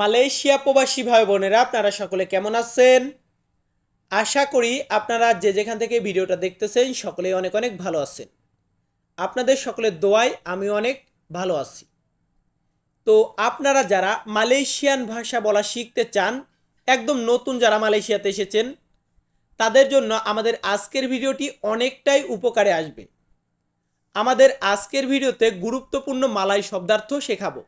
Malaysia প্রবাসী ভাই বোনেরা, আপনারা সকলে কেমন আছেন? আশা করি আপনারা যে যেখান থেকে ভিডিওটা দেখতেছেন সকলেই অনেক অনেক ভালো আছেন। আপনাদের সকলের দোয়ায় আমি অনেক ভালো আছি। তো আপনারা যারা মালয়েশিয়ান ভাষা বলা শিখতে চান, একদম নতুন যারা মালয়েশিয়াতে এসেছেন, তাদের জন্য আমাদের আজকের ভিডিওটি অনেকটাই উপকারে আসবে। আমাদের আজকের ভিডিওতে গুরুত্বপূর্ণ মালাই শব্দার্থ শেখাবো।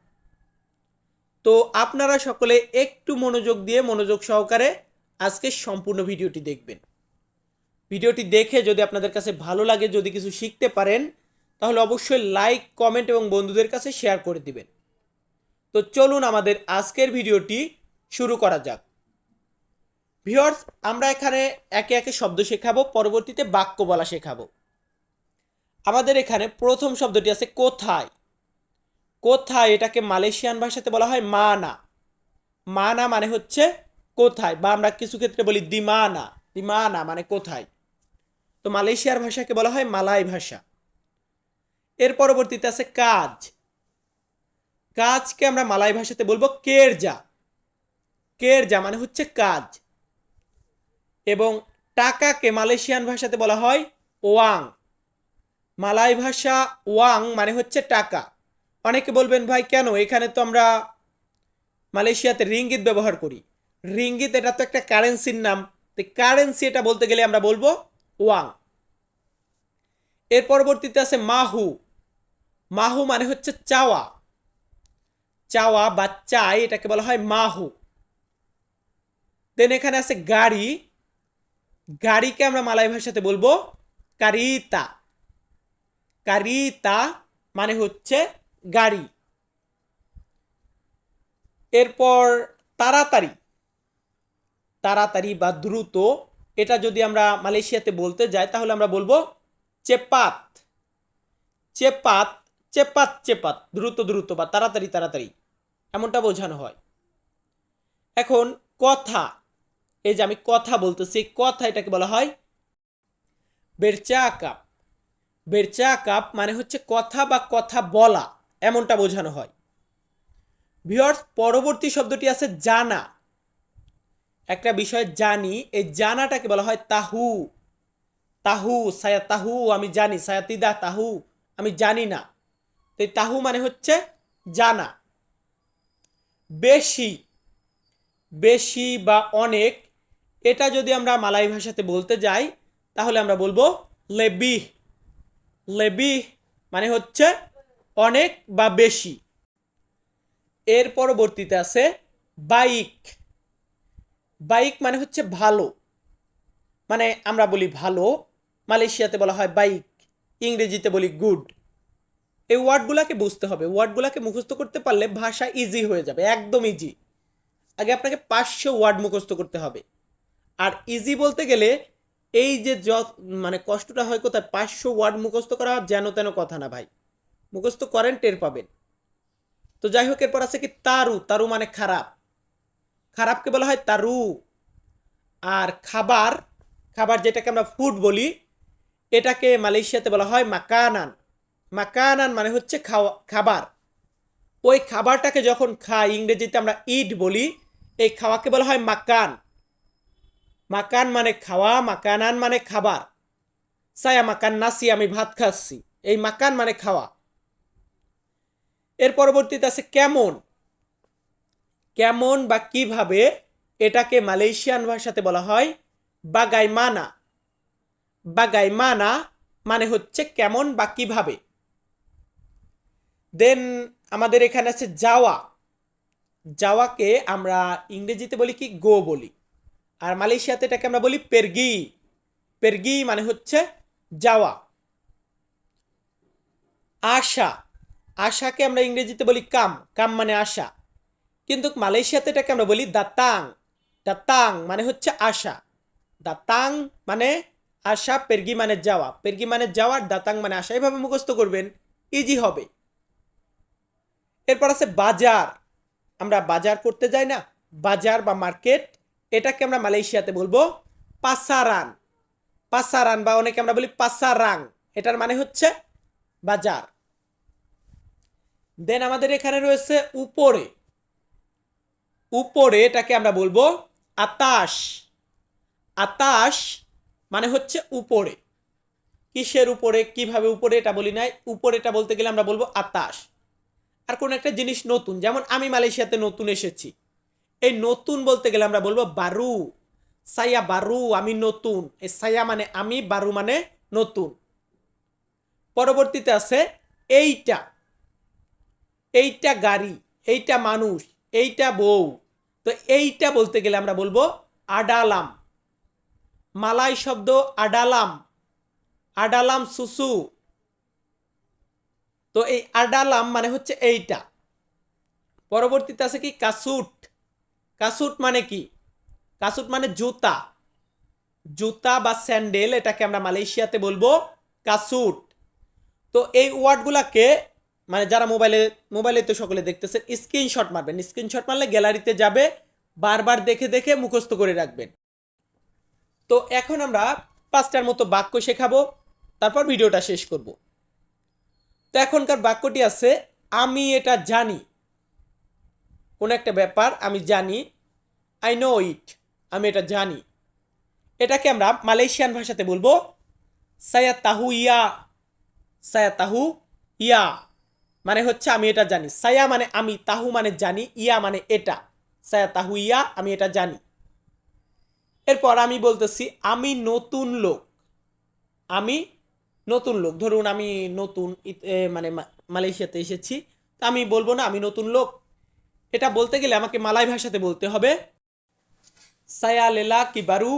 তো আপনারা সকলে একটু মনোযোগ দিয়ে মনোযোগ সহকারে আজকে সম্পূর্ণ ভিডিওটি দেখবেন। ভিডিওটি দেখে যদি আপনাদের কাছে ভালো লাগে, যদি কিছু শিখতে পারেন, তাহলে অবশ্যই লাইক, কমেন্ট এবং বন্ধুদের কাছে শেয়ার করে দিবেন। তো চলুন আমাদের আজকের ভিডিওটি শুরু করা যাক। ভিওর্স আমরা এখানে একে একে শব্দ শেখাবো, পরবর্তীতে বাক্য বলা শেখাবো। আমাদের এখানে প্রথম শব্দটি আছে কোথায়? কোথায়? এটাকে মালয়েশিয়ান ভাষাতে বলা হয় মানা। মানা মানে হচ্ছে কোথায়? বা আমরা কিছু ক্ষেত্রে বলি দিমানা। দিমানা মানে কোথায়? তো মালয়েশিয়ার ভাষাকে বলা হয় মালাই ভাষা। এর পরবর্তীতে আছে কাজ। কাজকে আমরা মালাই ভাষাতে বলব কেরজা। কেরজা মানে হচ্ছে কাজ। এবং টাকাকে মালয়েশিয়ান ভাষাতে বলা হয় ওয়াং। মালাই ভাষা ওয়াং মানে হচ্ছে টাকা। অনেকে বলবেন, ভাই, কেন? এখানে তো আমরা মালয়েশিয়াতে রিঙ্গিত ব্যবহার করি। রিঙ্গিত, এটা তো একটা কারেন্সির নাম। তো কারেন্সি এটা বলতে গেলে আমরা বলব ওয়াং। এর পরবর্তীতে আছে মাহু। মাহু মানে হচ্ছে চাওয়া। চাওয়া বা চাই, এটাকে বলা হয় মাহু। দেন এখানে আছে গাড়ি। গাড়িকে আমরা মালয় ভাষাতে বলব কারিতা। কারিতা মানে হচ্ছে গাড়ি। এরপর তাড়াতাড়ি। তাড়াতাড়ি বা দ্রুত, এটা যদি আমরা মালয়েশিয়াতে বলতে যাই, তাহলে আমরা বলব চেপাত। চেপাত চেপাত চেপাত, দ্রুত দ্রুত বা তাড়াতাড়ি তাড়াতাড়ি, এমনটা বোঝানো হয়। এখন কথা, এই যে আমি কথা বলতেছি কথা এটাকে বলা হয় বেরচা কাপ বেরচা কাপ মানে হচ্ছে কথা বা কথা বলা। এমনটা বোঝানো হয়। ভিওর্স পরবর্তী শব্দটি আছে জানা। একটা বিষয় জানি, এই জানাটাকে বলা হয় তাহু। তাহু, সায়া তাহু, আমি জানি। সায়াতিদা তাহু, আমি জানি না। তো তাহু মানে হচ্ছে জানা। বেশি বেশি বা অনেক, এটা যদি আমরা মালাই ভাষাতে বলতে যাই, তাহলে আমরা বলব লেবি। লেবি মানে হচ্ছে অনেক বা বেশি। এর পরবর্তীতে আছে বাইক। বাইক মানে হচ্ছে ভালো। মানে আমরা বলি ভালো, মালয়েশিয়াতে বলা হয় বাইক, ইংরেজিতে বলি গুড। এই ওয়ার্ডগুলোকে বুঝতে হবে। ওয়ার্ডগুলোকে মুখস্থ করতে পারলে ভাষা ইজি হয়ে যাবে, একদম ইজি আগে আপনাকে পাঁচশো ওয়ার্ড মুখস্থ করতে হবে। আর ইজি বলতে গেলে এই যে মানে কষ্টটা হয় কোথায়? পাঁচশো ওয়ার্ড মুখস্থ করা যেন তেন কথা না ভাই। মুখস্থ করেন, টের পাবেন। তো যাই হোক, এরপর আছে কি তারু। তারু মানে খারাপ। খারাপকে বলা হয় তারু। আর খাবার খাবার যেটাকে আমরা ফুড বলি, এটাকে মালয়েশিয়াতে বলা হয় মাকানান। মাকানান মানে হচ্ছে খাওয়া, খাবার। ওই খাবারটাকে যখন খাই, ইংরেজিতে আমরা ইট বলি, এই খাওয়াকে বলা হয় মাকান। মাকান মানে খাওয়া, মাকানান মানে খাবার। সায়া মাকান নাসি আমি ভাত খাচ্ছি। এই মাকান মানে খাওয়া। এর পরবর্তীতে আছে কেমন? কেমন বা কীভাবে এটাকে মালয়েশিয়ান ভাষাতে বলা হয়? বাগাইমানা। বাগাইমানা মানে হচ্ছে কেমন বা কীভাবে। দেন আমাদের এখানে আছে যাওয়া। যাওয়াকে আমরা ইংরেজিতে বলি কি? গো বলি। আর মালয়েশিয়াতে এটাকে আমরা বলি পেরগি। পেরগি মানে হচ্ছে যাওয়া। আশা। আশাকে আমরা ইংরেজিতে বলি কাম কাম মানে আশা। কিন্তু মালয়েশিয়াতে এটাকে আমরা বলি দাতাং। দাতাং মানে হচ্ছে আশা। দাতাং মানে আশা, পেরগি মানে যাওয়া। পেরগি মানে যাওয়ার দাতাং মানে আশা। এইভাবে মুখস্থ করবেন ইজি হবে। এরপর আছে বাজার। আমরা বাজার করতে যাই না, বাজার বা মার্কেট, এটাকে আমরা মালয়েশিয়াতে বলব পাসারান। পাসারান বা অনেকে আমরা বলি পাসারাং। এটার মানে হচ্ছে বাজার। দেন আমাদের এখানে রয়েছে উপরে। উপরে এটাকে আমরা বলব আতাশ। আতাশ মানে হচ্ছে উপরে। কিসের উপরে? কীভাবে উপরে? এটা বলি নাই। উপরে এটা বলতে গেলে আমরা বলব আতাশ। আর কোন একটা জিনিস নতুন, যেমন আমি মালয়েশিয়াতে নতুন এসেছি। এই নতুন বলতে গেলে আমরা বলব বারু। সাইয়া বারু, আমি নতুন। এই সাইয়া মানে আমি, বারু মানে নতুন। পরবর্তীতে আছে এইটা। এইটা গাড়ি, এইটা মানুষ, এইটা বউ। তো এইটা বলতে গেলে আমরা বলব আডালাম। মালাই শব্দ আডালাম আডালাম সুসু। তো এই আডালাম মানে হচ্ছে এইটা। পরবর্তীতে আছে কি? কাসুট। কাসুট মানে কি? কাসুট মানে জুতা। জুতা বা স্যান্ডেল এটাকে আমরা মালয়েশিয়াতে বলব কাসুট। তো এই ওয়ার্ডগুলাকে মানে যারা মোবাইলে মোবাইলে তো সকলে দেখতেছেন স্ক্রিনশট মারবেন। স্ক্রিনশট মারলে গ্যালারিতে যাবে, বারবার দেখে দেখে মুখস্থ করে রাখবেন। তো এখন আমরা পাঁচটার মতো বাক্য শেখাবো, তারপর ভিডিওটা শেষ করব। তো এখনকার বাক্যটি আছে, আমি এটা জানি। কোন একটা ব্যাপার, আমি জানি। আই নো ইট আমি এটা জানি। এটাকে আমরা মালয়েশিয়ান ভাষাতে বলব সায়া তাহু ইয়া। সায়া তাহু ইয়া। মানে হচ্ছে আমি এটা জানি। সায়া মানে আমি, তাহু মানে জানি, ইয়া মানে এটা। সায়া, তাহু, ইয়া, আমি এটা জানি। এরপর আমি বলতেছি, আমি নতুন লোক। আমি নতুন লোক। ধরুন আমি নতুন মানে মালয়েশিয়াতে এসেছি। তা আমি বলব না, আমি নতুন লোক। এটা বলতে গেলে আমাকে মালাই ভাষাতে বলতে হবে। সায়া লেলা কি বারু?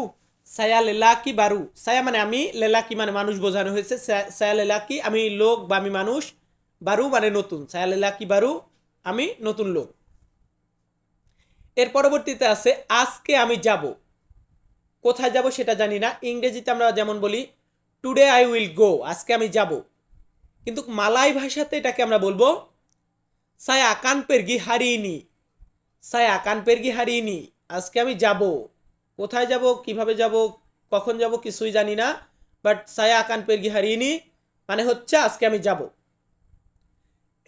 সায়া লেলা কি বারু? সায়া মানে আমি, লেলা কি মানে মানুষ বোঝানো হয়েছে। সায়া লেলা কি? আমি লোক বা আমি মানুষ। বারু মানে নতুন। সায়া লেলা কি বারু? আমি নতুন লোক। এর পরবর্তীতে আছে, আজকে আমি যাব। কোথায় যাব সেটা জানি না। ইংরেজিতে আমরা যেমন বলি টুডে আই উইল গো আজকে আমি যাব। কিন্তু মালাই ভাষাতে এটাকে আমরা বলব, সায়া আকান পেরগি হারিনি সায়া আকান পেরগি হারিনি আজকে আমি যাব। কোথায় যাব, কীভাবে যাব, কখন যাব কিছুই জানি না বাট সায়া আকান পেরগি হারিনি মানে হচ্ছে আজকে আমি যাব।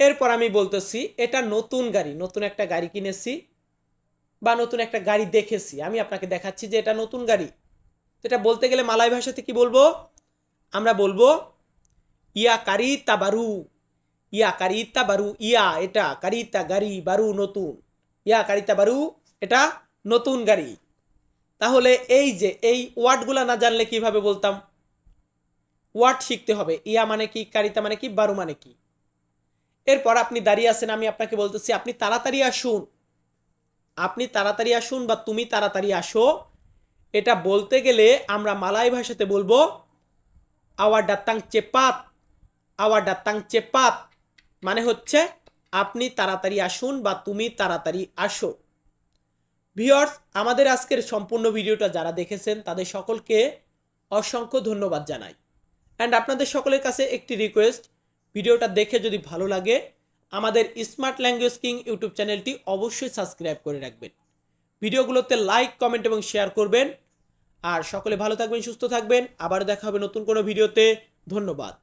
এরপর আমি বলতেছি, এটা নতুন গাড়ি, নতুন একটা গাড়ি কিনেছি বা নতুন একটা গাড়ি দেখেছি। আমি আপনাকে দেখাচ্ছি যে এটা নতুন গাড়ি। এটা বলতে গেলে মালাই ভাষাতে কি বলব? আমরা বলব, ইয়া কারিতা বারু, ইয়া কারিতা বারু, ইয়া এটা কারিতা গাড়ি বারু নতুন, ইয়া কারিতা বারু, এটা নতুন গাড়ি। তাহলে এই যে, এই ওয়ার্ডগুলা না জানলে কীভাবে বলতাম? ওয়ার্ড শিখতে হবে। ইয়া মানে কি, কারিতা মানে কি, বারু মানে কি? এরপর আপনি দাঁড়িয়ে আছেন, আমি আপনাকে বলতেছি, আপনি তাড়াতাড়ি আসুন। আপনি তাড়াতাড়ি আসুন বা তুমি তাড়াতাড়ি আসো। এটা বলতে গেলে আমরা মালাই ভাষাতে বলব আওয়ার ডাত্তাং চেপাত আওয়ার ডাত্তাং চেপাত মানে হচ্ছে, আপনি তাড়াতাড়ি আসুন বা তুমি তাড়াতাড়ি আসো। ভিওর্স আমাদের আজকের সম্পূর্ণ ভিডিওটা যারা দেখেছেন, তাদের সকলকে অসংখ্য ধন্যবাদ জানাই। অ্যান্ড আপনাদের সকলের কাছে একটি রিকোয়েস্ট ভিডিওটা দেখে যদি ভালো লাগে, আমাদের স্মার্ট ল্যাঙ্গুয়েজ কিং ইউটিউব চ্যানেলটি অবশ্যই সাবস্ক্রাইব করে রাখবেন। ভিডিওগুলোতে লাইক কমেন্ট এবং শেয়ার করবেন। আর সকলে ভালো থাকবেন, সুস্থ থাকবেন। আবার দেখা হবে নতুন কোনো ভিডিওতে। ধন্যবাদ।